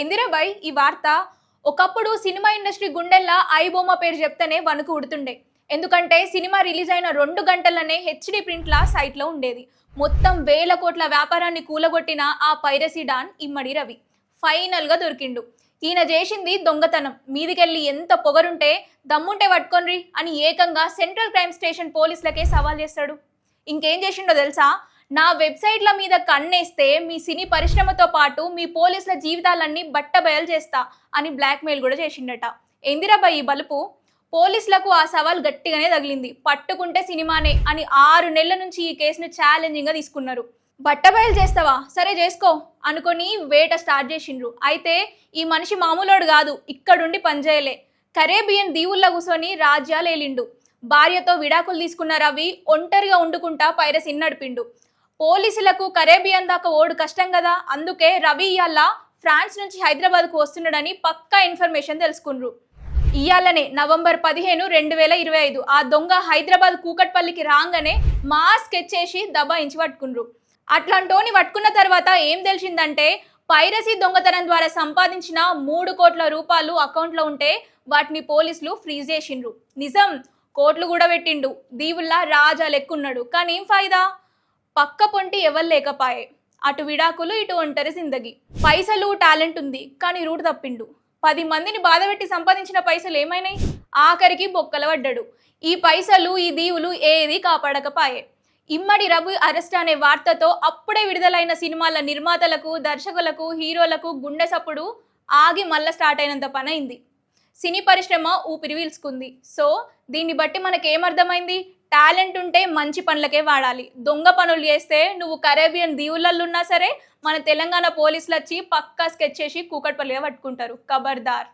ఎందిరా bye ఈ వార్త? ఒకప్పుడు సినిమా ఇండస్ట్రీ గుండెల్లా ఐబొమ్మ పేరు చెప్తేనే వణుకు ఉడుతుండే. ఎందుకంటే సినిమా రిలీజ్ అయిన రెండు గంటలనే హెచ్డి ప్రింట్ల సైట్లో ఉండేది. మొత్తం వేల కోట్ల వ్యాపారాన్ని కూలగొట్టిన ఆ పైరసీ డాన్ ఇమ్మడి రవి. ఫైనల్గా దొరికిండు. ఈయన చేసింది దొంగతనం. మీదికెళ్ళి ఎంత పొగరుంటే దమ్ముంటే పట్టుకొన్రి అని ఏకంగా సెంట్రల్ క్రైమ్ స్టేషన్ పోలీసులకే సవాల్ చేస్తాడు. ఇంకేం చేసిండో తెలుసా? నా వెబ్సైట్ల మీద కన్నేస్తే మీ సినీ పరిశ్రమతో పాటు మీ పోలీసుల జీవితాలన్నీ బట్టబయలు చేస్తా అని బ్లాక్మెయిల్ కూడా చేసిండట. ఎందిరాబాయ్ ఈ బలుపు? పోలీసులకు ఆ సవాల్ గట్టిగానే తగిలింది. పట్టుకుంటే సినిమానే అని ఆరు నెలల నుంచి ఈ కేసును ఛాలెంజింగ్గా తీసుకున్నారు. బట్టబయలు చేస్తావా? సరే చేసుకో అనుకొని వేట స్టార్ట్ చేసిండ్రు. అయితే ఈ మనిషి మామూలోడు కాదు. ఇక్కడుండి పనిచేయలే కరేబియన్ దీవుల్లో కూర్చొని రాజ్యాలు ఏలిండు భార్యతో విడాకులు తీసుకున్న రవి ఒంటరిగా వండుకుంటా పైరసిన్ నడిపిండు. పోలీసులకు కరేబియన్ దాకా ఓడు కష్టం కదా? అందుకే రవి ఇయాల ఫ్రాన్స్ నుంచి హైదరాబాద్కు వస్తున్నాడని పక్కా ఇన్ఫర్మేషన్ తెలుసుకున్నారు ఇయాలనే నవంబర్ పదిహేను రెండు వేల ఇరవై ఐదు. ఆ దొంగ హైదరాబాద్ కూకట్పల్లికి రాగానే మా స్కెచ్ చేసి దబాయించి పట్టుకున్నారు అట్లాంటోని పట్టుకున్న తర్వాత ఏం తెలిసిందంటే పైరసీ దొంగతనం ద్వారా సంపాదించిన మూడు కోట్ల రూపాయలు అకౌంట్లో ఉంటే వాటిని పోలీసులు ఫ్రీజ్ చేసిండ్రు. నిజం కోట్లు కూడా పెట్టిండు దీవుల్లా రాజా లెక్కున్నాడు. కానీ ఏం ఫాయిదా? పక్క పొంటి ఎవరు లేకపాయే. అటు విడాకులు ఇటు ఒంటరి జిందగి. పైసలు టాలెంట్ ఉంది కానీ రూట్ తప్పిండు. పది మందిని బాధపెట్టి సంపాదించిన పైసలు ఏమైనాయి? ఆఖరికి బొక్కల పడ్డాడు. ఈ పైసలు ఈ దీవులు ఏది కాపాడకపాయే. ఇమ్మడి రబు అరెస్ట్ అనే వార్తతో అప్పుడే విడుదలైన సినిమాల నిర్మాతలకు దర్శకులకు హీరోలకు గుండె సప్పుడు ఆగి మళ్ళా స్టార్ట్ అయినంత పని అయింది సినీ పరిశ్రమ ఊపిరి పీల్చుకుంది. సో దీన్ని బట్టి మనకేమర్థమైంది? టాలెంట్ ఉంటే మంచి పనులకే వాడాలి. దొంగ పనులు చేస్తే నువ్వు కరేబియన్ దీవులలో ఉన్నా సరే మన తెలంగాణ పోలీసులు వచ్చి పక్కా స్కెచ్ చేసి కూకట్పల్లిగా పట్టుకుంటారు. ఖబర్దార్